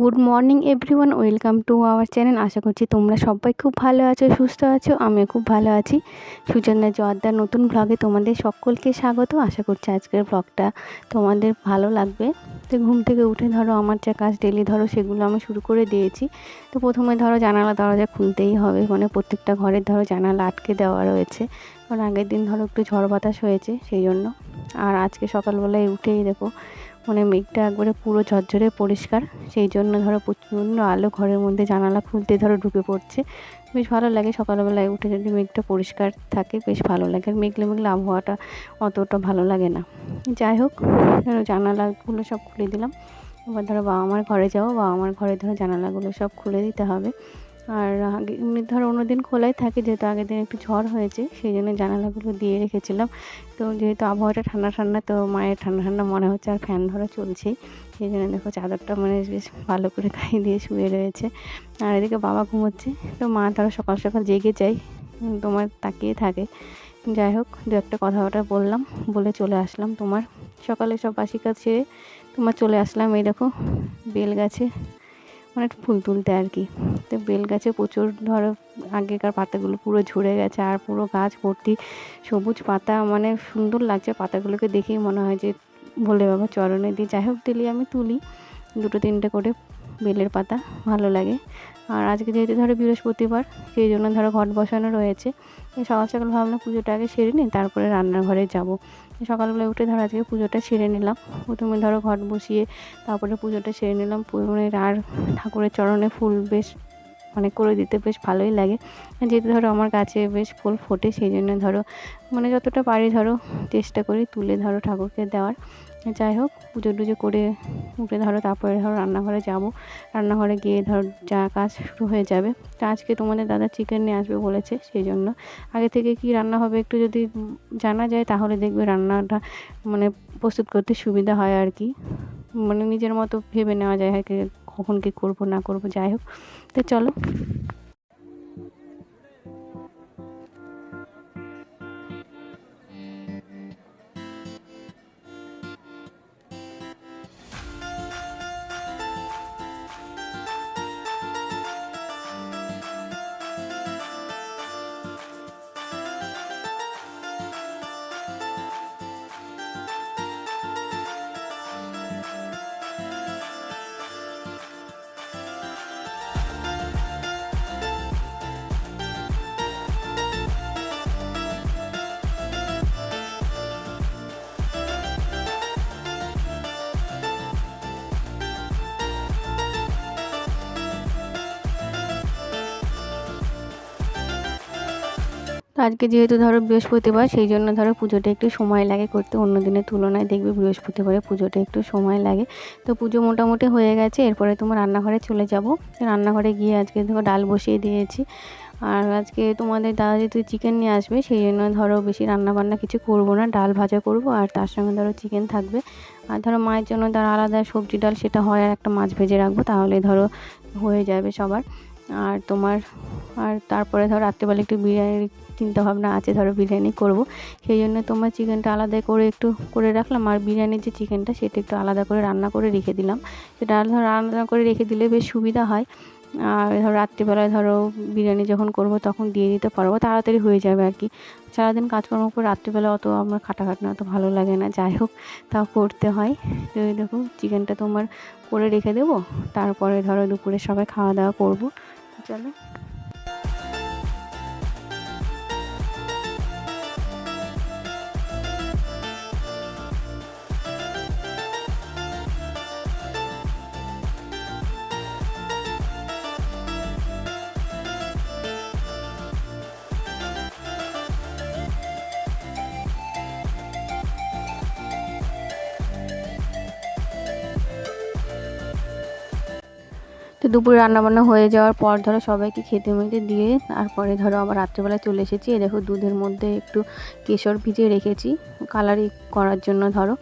Good morning everyone, welcome to our channel. আশা করছি তোমরা সবাই খুব ভালো আছো, সুস্থ আছো, আমিও খুব ভালো আছি। সুচন্দ্রা জর্দার নতুন ব্লগে তোমাদের সকলকে স্বাগত। আশা করছি আজকের ব্লগটা তোমাদের ভালো লাগবে। তো ঘুম থেকে উঠে ধরো আমার যা কাজ ডেলি ধরো সেগুলো আমি শুরু করে দিয়েছি। তো প্রথমে ধরো জানালা দরজা খুলতেই হবে মানে প্রত্যেকটা ঘরের ধরো জানালা আটকে দেওয়া রয়েছে। কারণ আগের দিন ধরো একটু ঝড় বাতাস হয়েছে সেই জন্য আর আজকে সকালবেলায় উঠেই দেখো মানে মেঘটা একবারে পুরো ঝরঝরে পরিষ্কার। সেই জন্য ধরো প্রচণ্ড আলো ঘরের মধ্যে জানালা খুলতে ধরো ঢুকে পড়ছে। বেশ ভালো লাগে সকালবেলায় উঠে যদি মেঘটা পরিষ্কার থাকে, বেশ ভালো লাগে। আর মেঘলে মেঘলে আবহাওয়াটা অতটা ভালো লাগে না। যাই হোক, ধরো জানালাগুলো সব খুলে দিলাম। এবার ধরো বাবা মার ঘরে যাব। বাবা মার ঘরে ধরো জানালাগুলো সব খুলে দিতে হবে। আর আগে এমনি ধরো অন্যদিন খোলাই থাকে, যেহেতু আগের দিন একটু ঝড় হয়েছে, সেই জন্য জানালাগুলো দিয়ে রেখেছিলাম। তো যেহেতু আবহাওয়াটা ঠান্ডা ঠান্ডা, তো মায়ের ঠান্ডা ঠান্ডা মনে হচ্ছে, আর ফ্যান ধরা চলছেই। সেই জন্য দেখো চাদরটা মানে বেশ ভালো করে গায়ে দিয়ে শুয়ে রয়েছে। আর এদিকে বাবা ঘুমোচ্ছে, তো মা ধরো সকাল সকাল জেগে যায়, তোমার তাকিয়ে থাকে। যাই হোক, দু একটা কথাবার্তা বললাম, বলে চলে আসলাম তোমার। সকালে সব বাসি কাজ ছেড়ে তোমার চলে আসলাম, এই দেখো, বেল গাছে। মানে ফুল তুলতে আর কি। তো বেল গাছে প্রচুর ধরো আগেকার পাতাগুলো পুরো ঝরে গেছে আর পুরো গাছ ভর্তি সবুজ পাতা মানে সুন্দর লাগছে পাতাগুলোকে দেখেই মনে হয় যে ভোলে বাবা চরণে দিই যাই হোক দিলি আমি তুলি দুটো তিনটে করে বেলের পাতা, ভালো লাগে। আর আজকে যেহেতু ধরো বৃহস্পতিবার, সেই জন্য ধরো ঘট বসানো রয়েছে। সকাল সকাল ভাবলাম পুজোটা আগে সেরে নিই, তারপরে রান্নাঘরে যাব। সকালবেলা উঠে ধরো আজকে পুজোটা সেরে নিলাম। প্রথমে ধরো ঘট বসিয়ে তারপরে পুজোটা সেরে নিলাম। আর ঠাকুরের চরণে ফুল বেশ মানে করে দিতে বেশ ভালোই লাগে। যেহেতু ধরো আমার গাছে বেশ ফুল ফোটে, সেই জন্য ধরো মানে যতটা পারি ধরো চেষ্টা করি তুলে ধরো ঠাকুরকে দেওয়ার। যাই হোক, পুজো টুজো করে উঠে ধরো, তারপরে ধরো রান্নাঘরে যাব। রান্নাঘরে গিয়ে ধরো যা কাজ শুরু হয়ে যাবে। তো আজকে তোমাদের দাদা চিকেন নিয়ে আসবে বলেছে সেই জন্য আগে থেকে কি রান্না হবে একটু যদি জানা যায়, তাহলে দেখবে রান্নাটা মানে প্রস্তুত করতে সুবিধা হয় আর কি। মানে নিজের মতো ভেবে নেওয়া যায় হয় কখন কী করব, না করব, যাই হোক। তো চলো। তো আজকে যেহেতু ধরো বৃহস্পতিবার, সেই জন্য ধরো পুজোটা একটু সময় লাগে করতে। অন্য দিনের তুলনায় দেখবে বৃহস্পতিবারে পুজোটা একটু সময় লাগে। তো পুজো মোটামুটি হয়ে গেছে, এরপরে তোমার রান্নাঘরে চলে যাব। রান্নাঘরে গিয়ে আজকে ধরো ডাল বসিয়ে দিয়েছি। আর আজকে তোমাদের দাদা যেহেতু চিকেন নিয়ে আসবে, সেই জন্য ধরো বেশি রান্না বান্না কিছু করব না, ডাল ভাজা করব। আর তার সঙ্গে ধরো চিকেন থাকবে। আর ধরো মায়ের জন্য তার আলাদা সবজি ডাল, সেটা হয় আর একটা মাছ ভেজে রাখব, তাহলে ধরো হয়ে যাবে সবার। আর তোমার, আর তারপরে ধরো রাত্রেবেলা একটু বিরিয়ানির চিন্তা ভাবনা আছে, ধরো বিরিয়ানি করব। সেই জন্য তোমার চিকেনটা আলাদা করে একটু করে রাখলাম, আর বিরিয়ানির যে চিকেনটা সেটা একটু আলাদা করে রান্না করে রেখে দিলাম। সেটা ধরো রান্না করে রেখে দিলে বেশ সুবিধা হয়। আর ধরো রাত্রিবেলায় ধরো বিরিয়ানি যখন করব তখন দিয়ে দিতে পারব, তাড়াতাড়ি হয়ে যাবে আর কি। সারাদিন কাজকর্ম করে রাত্রিবেলা অত আমার খাটাখাটনা অত ভালো লাগে না, যাই হোক, তাও করতে হয়। তো দেখো, চিকেনটা তোমার করে রেখে দেবো, তারপরে ধরো দুপুরে সবাই খাওয়া দাওয়া করব। চলো। তো দুপুরে রান্নাবান্না হয়ে যাওয়ার পর ধরো সবাইকে খেতে মেতে দিয়ে তারপরে ধরো আবার রাত্রেবেলায় চলে এসেছি। এ দেখো দুধের মধ্যে একটু কেশর ভিজিয়ে রেখেছি। কালারিং করার জন্য ধরো।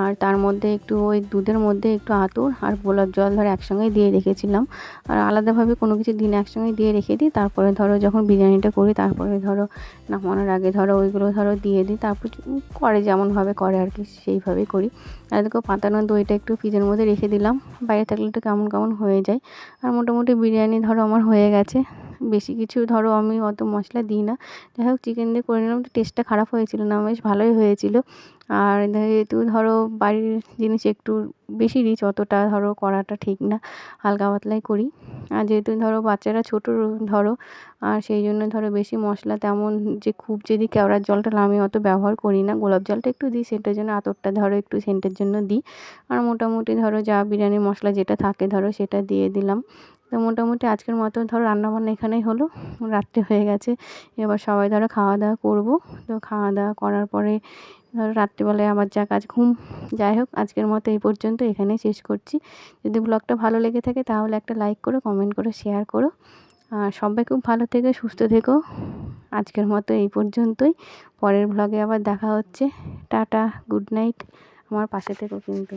আর তার মধ্যে একটু ওই দুধের মধ্যে একটু আতর আর গোলাপ জল ধর একসঙ্গেই দিয়ে রেখেছিলাম। আর আলাদাভাবে কোনো কিছু দিন একসঙ্গে দিয়ে রেখে দিই, তারপরে ধরো যখন বিরিয়ানিটা করি তারপরে ধরো নামানোর আগে ধরো ওইগুলো ধরো দিয়ে দিই, তারপর করে যেমনভাবে করে আর কি সেইভাবেই করি। আর দেখো পাতানো দইটা একটু ফ্রিজের মধ্যে রেখে দিলাম বাইরে থাকলে একটু কেমন কেমন হয়ে যায়। আর মোটামুটি বিরিয়ানি ধরো আমার হয়ে গেছে। বেশি কিছু ধরো আমি অত মশলা দিই না। যাই হোক চিকেন দিয়ে করে নিলাম, তো টেস্টটা খারাপ হয়েছিল না, বেশ ভালোই হয়েছিল। আর যেহেতু ধরো বাড়ির জিনিস একটু বেশি রিচ অতটা ধরো করাটা ঠিক না, হালকা পাতলাই করি। আর যেহেতু ধরো বাচ্চারা ছোটো ধরো, আর সেই জন্য ধরো বেশি মশলা তেমন যে খুব যদি কেওড়ার জলটা আমি অত ব্যবহার করি না। গোলাপ জলটা একটু দিই, সেটার জন্য আতরটা ধরো একটু সেন্টের জন্য দিই। আর মোটামুটি ধরো যা বিরিয়ানি মশলা যেটা থাকে ধরো সেটা দিয়ে দিলাম। তো মোটামুটি আজকের মতো ধরো রান্নাবান্না এখানেই হলো। রাত্রে হয়ে গেছে। এবার সবাই ধরো খাওয়া দাওয়া করব। তো খাওয়া দাওয়া করার পরে ধরো রাত্রিবেলায় আমার যা কাজ ঘুম, যাই হোক, আজকের মতো এই পর্যন্ত এখানেই শেষ করছি। যদি ব্লগটা ভালো লেগে থাকে তাহলে একটা লাইক করো, কমেন্ট করো, শেয়ার করো। আর সবাই খুব ভালো থেকে, সুস্থ থেকো। আজকের মতো এই পর্যন্তই। পরের ব্লগে আবার দেখা হচ্ছে। Tata, good night. আমার পাশে থেকো কিন্তু।